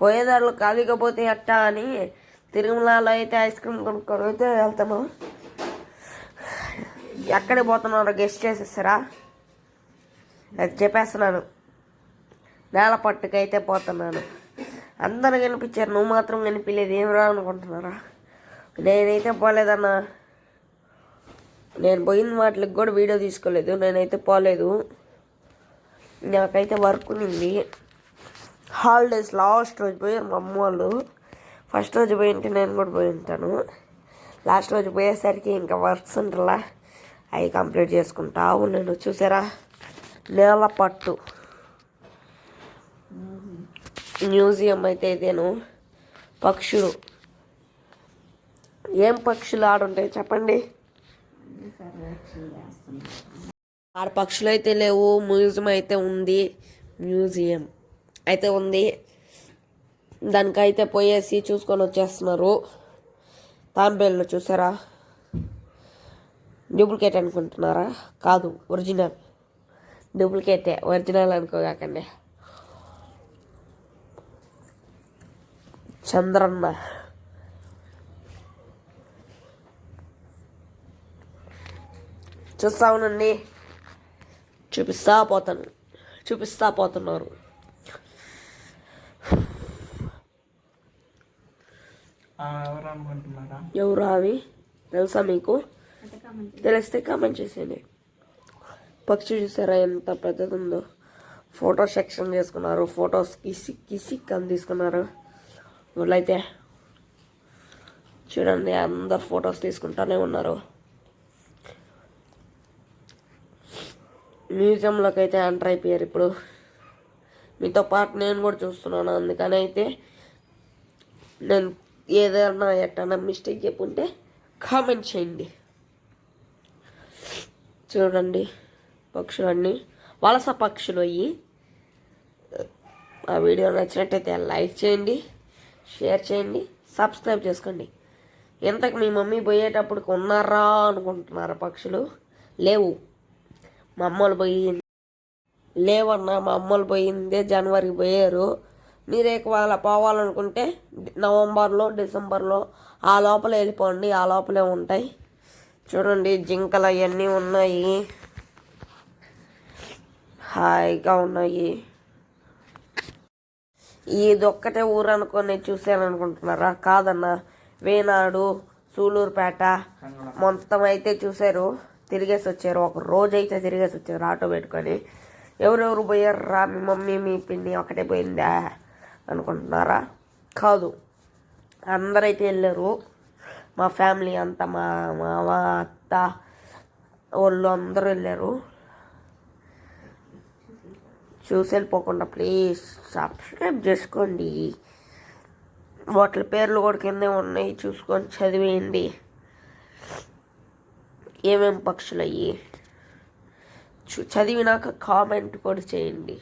పోయేదారులు ఖాళీగా పోతే ఎట్టా అని తిరుమలలో అయితే ఐస్ క్రీమ్ కొనుక్కొని అయితే వెళ్తాము. ఎక్కడికి పోతున్నారో గెస్ట్ చేసేస్తారా? అది చెప్పేస్తున్నాను. నేల పట్టుకైతే పోతున్నాను. అందరూ కనిపించారు నువ్వు మాత్రం కనిపించలేదు. ఏం రా అనుకుంటున్నారా నేనైతే పోలేదన్నా. నేను పోయిన వాటికి కూడా వీడియో తీసుకోలేదు నేనైతే పోలేదు. నాకైతే వర్క్ ఉంది. హాలిడేస్ లాస్ట్ రోజు పోయి మా అమ్మ వాళ్ళు ఫస్ట్ రోజు పోయింటే నేను కూడా పోయి ఉంటాను. లాస్ట్ రోజు పోయేసరికి ఇంకా వర్క్స్ ఉంటుందా అవి కంప్లీట్ చేసుకుంటా నేను చూసారా? నేల పట్టు. మ్యూజియం అయితే ఇదేను. పక్షులు. ఏం పక్షులు ఆడుంటాయి చెప్పండి? ఆడ పక్షులు అయితే లేవు మ్యూజియం అయితే ఉంది. మ్యూజియం. అయితే ఉంది. దానికైతే పోయేసి చూసుకొని వచ్చేస్తున్నారు. తాంబేళ్ళు చూసారా? డూప్లికేట్ అనుకుంటున్నారా? కాదు ఒరిజినల్. డూప్లికేటే ఒరిజినల్ అనుకోగాకండి. చంద్రన్న. చూస్తా ఉండండి. చూపిస్తా పోతాను చూపిస్తా పోతున్నారు. ఎవరు అవి? తెలుసా మీకు? తెలిస్తే కామెంట్ చేసేయండి. పక్షి చూసారా ఎంత పెద్దది ఉందో ఫోటో సెక్షన్ చేసుకున్నారు. ఫొటోస్ కిసి కిసి అని తీసుకున్నారు. వాళ్ళైతే చూడండి అందరు ఫొటోస్ తీసుకుంటానే ఉన్నారు. మ్యూజియంలోకి అయితే ఎంటర్ అయిపోయారు ఇప్పుడు. మీతో పాటు నేను కూడా చూస్తున్నాను. అందుకని అయితే నేను ఏదైనా ఎట్టన్నా మిస్టేక్ చెప్పుంటే కామెంట్ చేయండి. చూడండి పక్షులన్నీ వలస పక్షులు అయ్యి ఆ వీడియో నచ్చినట్టయితే లైక్ చేయండి షేర్ చేయండి సబ్స్క్రైబ్ చేసుకోండి. ఇంతకు మీ మమ్మీ పోయేటప్పుడు ఉన్నారా అనుకుంటున్నారా పక్షులు? లేవు. మా అమ్మలు పోయి లేవన్నా మా అమ్మలు పోయిందే జనవరికి పోయారు. మీరే వాళ్ళ పోవాలనుకుంటే నవంబర్లో డిసెంబర్లో ఆ లోపల వెళ్ళిపోండి ఆ లోపలే ఉంటాయి. చూడండి జింకలు అవన్నీ ఉన్నాయి. హాయిగా ఉన్నాయి. ఇదొక్కటే ఊరు అనుకొని చూశాను అనుకుంటున్నారా కాదన్న వేనాడు సూలూరుపేట మొత్తం అయితే చూశారు. తిరిగేసి వచ్చారు. ఒక రోజు అయితే తిరిగేసి వచ్చారు ఆటో పెట్టుకొని. ఎవరెవరు పోయారా మీ మమ్మీ మీ పిన్ని ఒకటే పోయిందా? అనుకుంటున్నారా? కాదు. అందరైతే వెళ్ళారు. మా ఫ్యామిలీ అంతా మా మామ అత్త వాళ్ళు అందరూ వెళ్ళారు. చూసి వెళ్ళిపోకుండా ప్లీజ్ సబ్స్క్రైబ్ చేసుకోండి. వాటి పేర్లు కూడా కిందే ఉన్నాయి. చూసుకొని చదివేయండి. ఏమేమి పక్షులు అయ్యి? చదివినాక కామెంట్ కూడా చేయండి.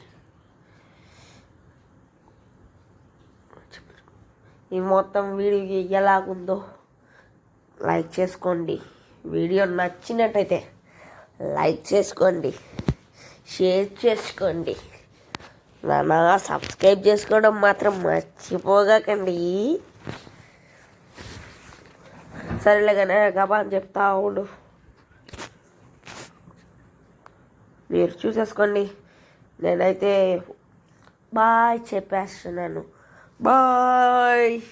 ఈ మొత్తం వీడియో ఎలాగుందో లైక్ చేసుకోండి. వీడియో నచ్చినట్టయితే లైక్ చేసుకోండి. షేర్ చేసుకోండి. నా సబ్స్క్రైబ్ చేసుకోవడం మాత్రం మర్చిపోగాకండి. సరేలే కానీ గబా అని చెప్తా ఉండు. మీరు చూసేసుకోండి. నేనైతే బాయ్ చెప్పేస్తున్నాను. బాయ్.